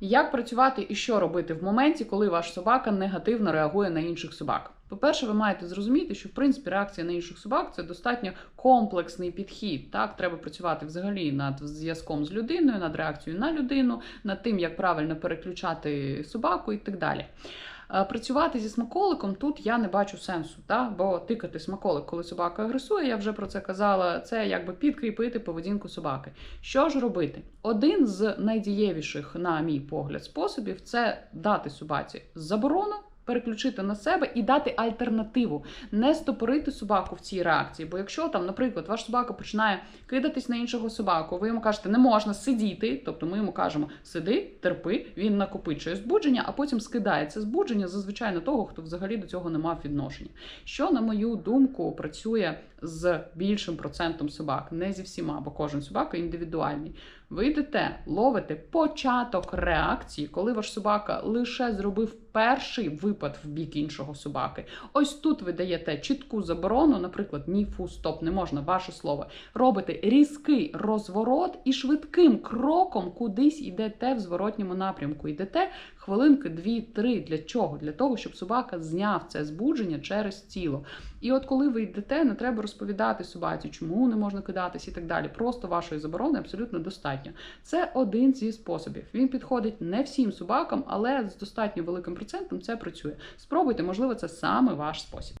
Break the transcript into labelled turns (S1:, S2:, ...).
S1: Як працювати і що робити в моменті, коли ваш собака негативно реагує на інших собак? По-перше, ви маєте зрозуміти, що в принципі реакція на інших собак це достатньо комплексний підхід. Так, треба працювати взагалі над зв'язком з людиною, над реакцією на людину, над тим, як правильно переключати собаку і так далі. Е, Працювати зі смаколиком тут я не бачу сенсу, та? бо тикати смаколик, коли собака агресує, я вже про це казала. Це якби підкріпити поведінку собаки. Що ж робити? Один з найдієвіших, на мій погляд, способів це дати собаці заборону. Переключити на себе і дати альтернативу, не стопорити собаку в цій реакції. Бо якщо там, наприклад, ваш собака починає кидатись на іншого собаку, ви йому кажете, не можна сидіти, тобто ми йому кажемо сиди, терпи, він накопичує збудження, а потім скидає це збудження зазвичай на того, хто взагалі до цього не мав відношення. Що, на мою думку, працює з більшим процентом собак, не зі всіма, бо кожен собака індивідуальний. Ви йдете, ловите початок реакції, коли ваш собака лише зробив перший випад в бік іншого собаки. Ось тут ви даєте чітку заборону, наприклад, ні, фу, стоп, не можна, ваше слово. Робите різкий розворот і швидким кроком кудись йдете в зворотньому напрямку. Йдете хвилинки, дві-три. Для чого? Для того, щоб собака зняв це збудження через тіло. І от коли ви йдете, не треба розповідати собаці, чому не можна кидатись і так далі. Просто вашої заборони абсолютно достатньо. Це один зі способів. Він підходить не всім собакам, але з достатньо великим процентом це працює. Спробуйте, можливо, це саме ваш спосіб.